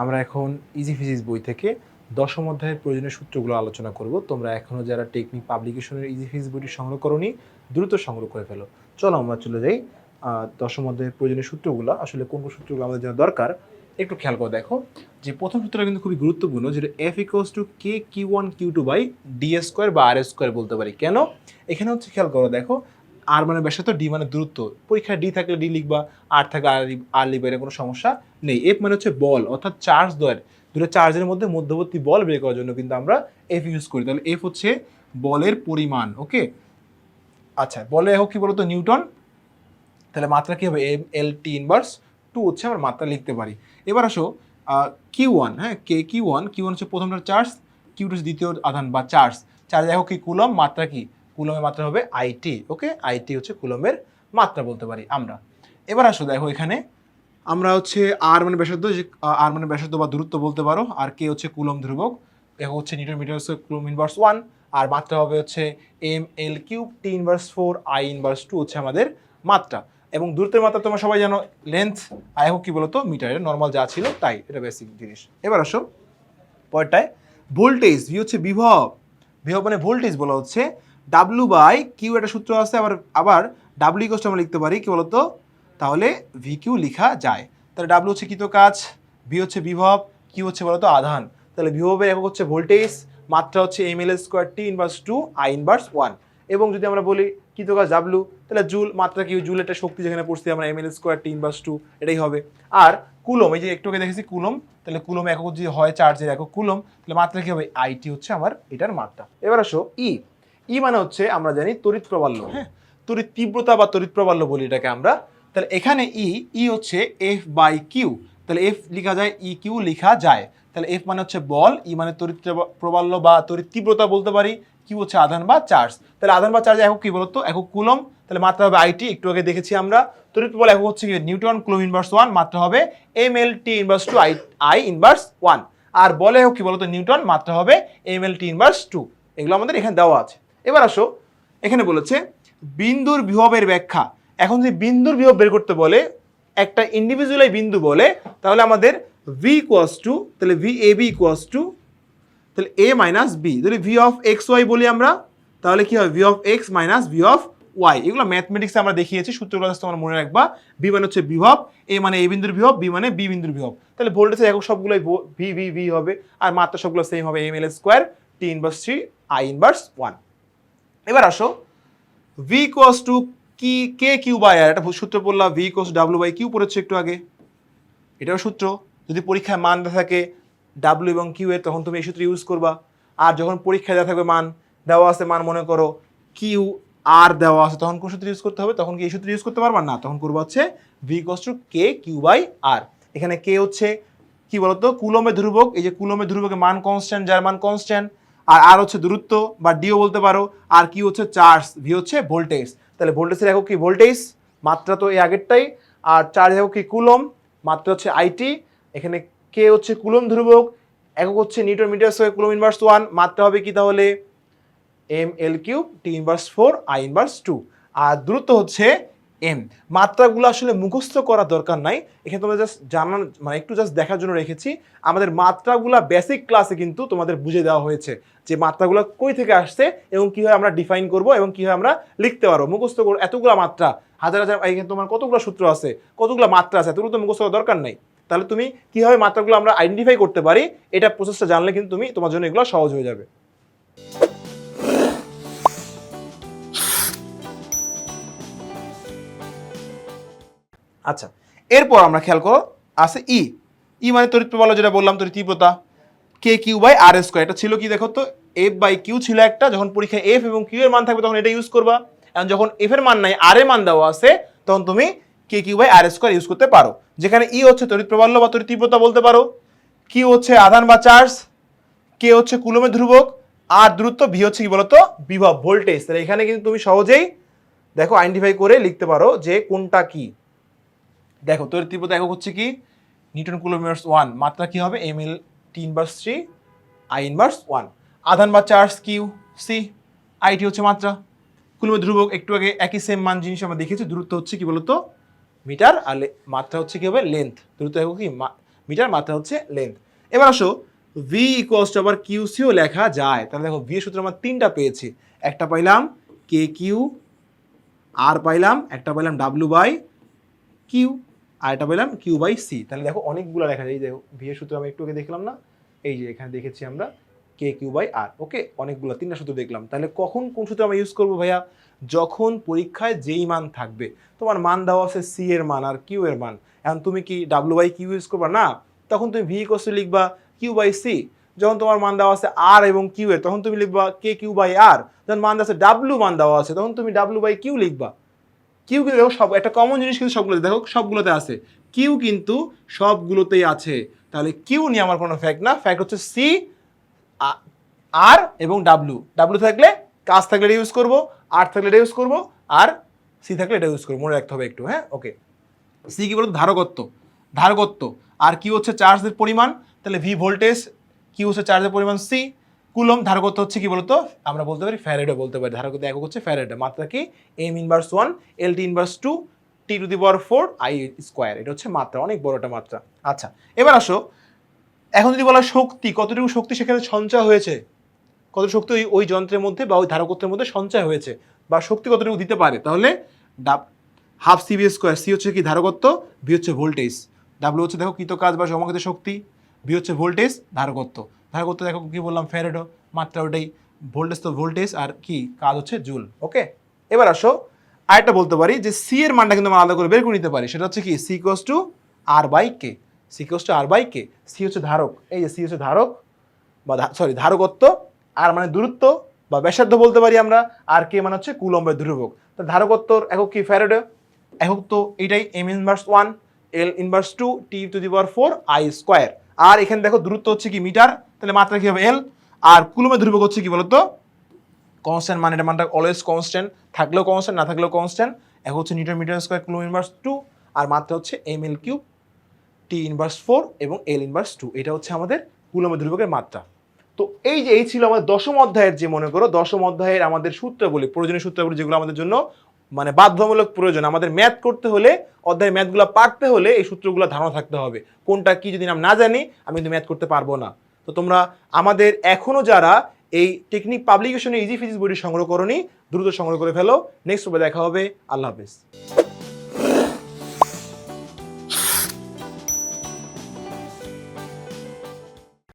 আমরা এখন easy physics বই থেকে দশম অধ্যায়ের প্রয়োজনীয় সূত্রগুলো আলোচনা করব। তোমরা এখনও যারা টেকনিক পাবলিকেশনের ইজি ফিজিক্স বইটি সংগ্রহ করনি, দ্রুত সংগ্রহ করে ফেলো। চলো আমরা চলে যাই দশম অধ্যায়ের প্রয়োজনীয় সূত্রগুলো, আসলে কোন কোন সূত্রগুলো আমাদের জন্য দরকার, একটু খেয়াল করে দেখো। যে প্রথম সূত্রটা কিন্তু খুবই গুরুত্বপূর্ণ, যেটা F equals to K Q one Q two by D square বা আর স্কোয়ার বলতে পারি। কেন? এখানে হচ্ছে খেয়াল করো, দেখো আর মানে ব্যাসার্ধ ডি মানে দূরত্ব। পরীক্ষায় ডি থাকলে ডি লিখবা আর থাকলে আর আর লিখবা এর কোনো সমস্যা নেই। এফ মানে হচ্ছে বল, অর্থাৎ চার্জ দয়ের দুটো চার্জের মধ্যে মধ্যবর্তী বল বের করার জন্য কিন্তু আমরা এফ ইউজ করি। তাহলে এফ হচ্ছে বলের পরিমাণ ওকে আচ্ছা বলে হোক কি বলতো, নিউটন? তাহলে মাত্রা কী হবে? M L T inverse two হচ্ছে আমরা মাত্রা লিখতে পারি। এবার আসো কিউ ওয়ান হ্যাঁ? K Q one Q one হচ্ছে প্রথমটা চার্জ কিউ টু দ্বিতীয় আধান বা চার্জ চার্জ দেখো কি কুলম মাত্রা কি? কুলমের মাত্রা হবে আইটি ওকে আইটি হচ্ছে কুলমের মাত্রা বলতে পারি আমরা। এবার আসো, দেখো এখানে। আমরা হচ্ছে আর মানে ব্যাসার্ধ, যে আর মানে ব্যাসার্ধ বা দূরত্ব বলতে পারো, আর কে হচ্ছে কুলম ধ্রুবক। দেখো হচ্ছে newton metre coulomb inverse one আর মাত্রা হবে হচ্ছে M L cube T inverse four I inverse two হচ্ছে আমাদের মাত্রা। এবং দূরত্বের মাত্রা তোমরা সবাই জানো লেন্থ আই হোক কি বলতো মিটারে নর্মাল যা ছিল, তাই, এটা বেসিক জিনিস। এবার আসো, পরেরটায় ভোল্টেজ ভি হচ্ছে বিভব। বিভব মানে ভোল্টেজ বলা হচ্ছে ডাব্লু বাই কিউ একটা সূত্র আছে, আবার আবার ডাব্লু ইকোস্ট আমরা লিখতে পারি, কি বলতো? তাহলে ভি কিউ লেখা যায়। তাহলে ডাব্লু হচ্ছে কৃত কাজ ভি হচ্ছে বিভব কিউ হচ্ছে বলতো আধান। তাহলে বিভবের একক হচ্ছে ভোল্টেজ, মাত্রা হচ্ছে M L A square T inverse two I inverse one এবং যদি আমরা বলি কৃত কাজ ডাব্লু তাহলে জুল, মাত্রা কি জুল একটা শক্তি যেখানে পড়ছি, আমরা M L A square T inverse two এটাই হবে। আর কুলম, এই যে একটু আগে দেখেছি কুলম, তাহলে কুলম একক যদি হয় চার্জের একক কুলম, তাহলে মাত্রা কি হবে? আইটি হচ্ছে আমার, এটার মাত্রা। এবার আসো ই ই মানে হচ্ছে আমরা জানি তড়িৎ প্রবাল্য। হ্যাঁ। তড়িৎ তীব্রতা বা তড়িৎ প্রবাল্য বলি এটাকে আমরা। তাহলে এখানে ই ই হচ্ছে এফ বাই কিউ তাহলে এফ লেখা যায় ই কিউ লেখা যায়। তাহলে এফ মানে হচ্ছে বল ই মানে তড়িৎ প্রবা- প্রবাল্য বা তড়িৎ তীব্রতা বলতে পারি কিউ হচ্ছে আধান বা চার্জ। তাহলে আধান বা চার্জ একক কি বলতো? একক কুলম তাহলে মাত্রা হবে আইটি একটু আগে দেখেছি আমরা। তড়িৎ প্রবল একক হচ্ছে কি? নিউটন কুলম ইনভার্স ওয়ান মাত্রা হবে M L T inverse two I I inverse one আর বলে হোক কি বলতো? নিউটন মাত্রা হবে M L T inverse two এগুলো আমাদের এখানে দেওয়া আছে। এবার আসো, এখানে বলেছে, বিন্দুর বিভবের ব্যাখ্যা। এখন যদি বিন্দুর বিভব বের করতে বলে, একটা ইন্ডিভিজুয়াল বিন্দু বলে, তাহলে আমাদের ভি ইকুয়াস টু তাহলে V A B equals to তাহলে এ মাইনাস বি যদি ভি অফ এক্স ওয়াই বলি আমরা, তাহলে কি হবে V of X minus V of Y এগুলো ম্যাথমেটিক্সে আমরা দেখিয়েছি সূত্রগুলো তোমরা মনে রাখবা। বি মানে হচ্ছে বিভব এ মানে এ বিন্দুর বিভব বি মানে বি বিন্দুর বিভব। তাহলে ভোল্টেজের একক সবগুলোই ভি ভি ভি হবে, আর মাত্রা সবগুলো সেম হবে M L square T inverse three I inverse one এবার আসো। ভি ইকুয়াস টু কি কে কিউ বাই আর একটা সূত্র পড়লাম V equals W by Q পড়েছে একটু আগে। এটাও সূত্র। যদি পরীক্ষায় মান দেওয়া থাকে ডাব্লু এবং কিউ এর, তখন তুমি এই সূত্র ইউজ করবা। আর যখন পরীক্ষায় দেওয়া থাকবে মান, দেওয়া আছে মান, মনে করো কিউ আর দেওয়া আছে, তখন কোন সূত্র ইউজ করতে হবে? তখন কি এই সূত্র ইউজ করতে পারবা? না, তখন করব হচ্ছে V equals to K Q by R এখানে কে হচ্ছে কি বলতো? কুলমের ধ্রুবক। এই যে কুলমের ধ্রুবকের মান কনস্ট্যান্ট যার মান কনস্ট্যান্ট আর আর হচ্ছে দূরত্ব বা ডিও বলতে পারো, আর কি হচ্ছে চার্জ ভি হচ্ছে ভোল্টেজ তাহলে ভোল্টেজের একক কি? ভোল্টেজ মাত্রা তো এই আগেরটাই। আর চার্জ একক কি? কুলম মাত্রা হচ্ছে আইটি এখানে কে হচ্ছে কুলম ধ্রুবক, একক হচ্ছে newton metre square coulomb inverse one মাত্রা হবে কি তাহলে? M L cube T inverse four I inverse two আর দূরত্ব হচ্ছে এম মাত্রাগুলো আসলে মুখস্থ করার দরকার নাই। এখানে তোমরা জাস্ট জানান মানে একটু জাস্ট দেখার জন্য রেখেছি। আমাদের মাত্রাগুলো বেসিক ক্লাসে কিন্তু তোমাদের বুঝে দেওয়া হয়েছে যে মাত্রাগুলো কই থেকে আসছে এবং কীভাবে আমরা ডিফাইন করব এবং কীভাবে আমরা লিখতে পারব। মুখস্থ করব এতগুলো মাত্রা, হাজার হাজার এখানে তোমার কতগুলো সূত্র আছে, কতগুলো মাত্রা আছে, এতগুলো তো মুখস্থ করার দরকার নাই। তাহলে তুমি কীভাবে মাত্রাগুলো আমরা আইডেন্টিফাই করতে পারি, এটা প্রসেসটা জানলে কিন্তু তুমি তোমার জন্য এগুলো সহজ হয়ে যাবে। আচ্ছা এরপর আমরা খেয়াল করো, আছে ই ই মানে তড়িৎ প্রবাহ যেটা বললাম, তড়িৎ তীব্রতা। K Q by R square এটা ছিল কি দেখো তো? এফ বাই কিউ ছিল একটা, যখন পরীক্ষায় এফ এবং কিউ এর মান থাকবে তখন এটা ইউজ করবা। এখন যখন এফ এর মান নাই আর এর মান দেওয়া আছে, তখন তুমি K Q by R square use করতে পারো। যেখানে ই হচ্ছে তড়িৎ প্রবাল্য বা তড়িৎ তীব্রতা বলতে পারো। কিউ হচ্ছে আধান বা চার্জ। কে হচ্ছে কুলমের ধ্রুবক। আর দূরত্ব ভি হচ্ছে কি বলতো? বিভব ভোল্টেজ তাহলে এখানে কিন্তু তুমি সহজেই দেখো আইডেন্টিফাই করে লিখতে পারো যে কোনটা কি। দেখো, তড়িৎ তীব্রতা একক হচ্ছে কি? নিউটন কুলোমিটার্স ওয়ান। মাত্রা কি হবে? M L T inverse three, I inverse one. আধান বা চার্জ কিউ, সি আইটি হচ্ছে মাত্রা। কুলমের ধ্রুবক একটু আগে একই সেম মান জিনিস আমরা দেখেছি, দূরত্ব হচ্ছে কি বলতো? মিটার, আর মাত্রা হচ্ছে কি হবে? লেন্থ দূরত্ব একক কি? মিটার, মাত্রা হচ্ছে লেন্থ এবার আসো ভি ইকুয়ালস টু আবার কিউ সিও লেখা যায়। তাহলে দেখো ভি সূত্র আমরা তিনটা পেয়েছি। একটা পাইলাম কে কিউ আর পাইলাম, একটা পাইলাম ডাব্লু বাই কিউ আর এটা পেলাম কিউ বাই সি তাহলে দেখো অনেকগুলো লেখা যায় এই দেখো ভি এর সূত্র আমি একটু আগে দেখলাম না? এই যে এখানে দেখেছি আমরা কে কিউ বাই আর ওকে অনেকগুলো, তিনটা সূত্র দেখলাম। তাহলে কখন কোন সূত্র আমরা ইউজ করব ভাইয়া? যখন পরীক্ষায় যেই মান থাকবে। তোমার মান দেওয়া আছে সি এর মান আর কিউ এর মান। এখন তুমি কি ডাব্লু বাই কিউ ইউজ করবা? না। তখন তুমি ভি কোর্স লিখবা কিউ বাই সি যখন তোমার মান দেওয়া আছে আর এবং কিউ এর, তখন তুমি লিখবা কে কিউ বাই আর যখন মান দেওয়া আছে ডাব্লু মান দেওয়া আছে, তখন তুমি ডাব্লু বাই কিউ লিখবা। কিউ কিন্তু দেখো সব, একটা কমন জিনিস কিন্তু সবগুলোতে, দেখো সবগুলোতে আছে। কিউ কিন্তু সবগুলোতেই আছে। তাহলে কিউ নিয়ে আমার কোনো ফ্যাক্ট না। ফ্যাক্ট হচ্ছে সি আর এবং ডাব্লু ডাব্লু থাকলে কাজ থাকলে এটা ইউজ করব আর থাকলে এটা ইউজ করব, আর সি থাকলে এটা ইউজ করব। মনে রাখতে হবে একটু হ্যাঁ? ওকে সি কি বলতো? ধারকত্ব। ধারকত্ব। আর কি হচ্ছে চার্জের পরিমাণ। তাহলে ভি ভোল্টেজ কি হচ্ছে চার্জের পরিমাণ সি কুলম ধারকত্ব হচ্ছে কি বলতো? আমরা বলতে পারি ফ্যারেডও বলতে পারি। ধারকত্ব একক হচ্ছে ফ্যারেডে। মাত্রা কি? M inverse one L T inverse two T to the power four I square এটা হচ্ছে মাত্রা, অনেক বড় একটা মাত্রা। আচ্ছা এবার আসো। এখন যদি বলা শক্তি, কতটুকু শক্তি সেখানে সঞ্চয় হয়েছে? কত শক্তি ওই ওই যন্ত্রের মধ্যে বা ওই ধারকত্বের মধ্যে সঞ্চয় হয়েছে? বা শক্তি কতটুকু দিতে পারে? তাহলে W half C V square C হচ্ছে কি ধারকত্ব বি হচ্ছে ভোল্টেজ ডাব্লু হচ্ছে দেখো কৃত কাজ বা জমাকৃত শক্তি বি হচ্ছে ভোল্টেজ ধারকত্ব। ধারকত্ব দেখো কি বললাম ফ্যারেডো মাত্রা ওটাই। ভোল্টেজ তো ভোল্টেজ, আর কি, কাজ হচ্ছে জুল, ওকে? এবার আসো, আরেকটা বলতে পারি যে সি এর মানটা কিন্তু আমরা আলাদা করে বের করে নিতে পারি। সেটা হচ্ছে কি C cos to R by K C cos to R by K C হচ্ছে ধারক। এই যে সি হচ্ছে ধারক, বা সরি ধারকত্ব আর মানে দূরত্ব, বা ব্যাসার্ধ বলতে পারি আমরা, আর কে মানে হচ্ছে কুলম্বের ধ্রুবক। তো ধারকত্বর একক কি ফ্যারেডে একক তো এটাই M inverse one L inverse two T to the power four I square আর এখানে দেখো দূরত্ব হচ্ছে কি মিটার? তাহলে মাত্রা কি হবে এল আর কুলমের ধ্রুবক হচ্ছে কি বলতো? কনস্ট্যান্ট মানে এটা মানটা অলওয়েজ কনস্ট্যান্ট থাকলেও কনস্ট্যান্ট না থাকলেও কনস্ট্যান্ট এক হচ্ছে newton metre square coulomb inverse two আর মাত্রা হচ্ছে M L cube T inverse four এবং এল ইনভার্স টু এটা হচ্ছে আমাদের কুলমের ধ্রুবকের মাত্রা। তো এই যে, এই ছিল আমাদের দশম অধ্যায়ের যে মনে করো, দশম অধ্যায়ের আমাদের সূত্রাবলী, প্রয়োজনীয় সূত্রাবলী যেগুলো আমাদের জন্য মানে বাধ্যমূলক প্রয়োজন। আমাদের ম্যাথ করতে হলে অধ্যায় ম্যাথগুলো পারতে হলে এই সূত্রগুলো ধারণা থাকতে হবে। কোনটা কি যদি আমি না জানি, আমি কিন্তু ম্যাথ করতে পারব না। তো তোমরা আমাদের এখনও যারা এই টেকনিক পাবলিকেশনে ইজি ফিজিক্স বইটি সংগ্রহ করনি, দ্রুত সংগ্রহ করে ফেলো। নেক্সট দেখা হবে। আল্লাহ হাফিজ।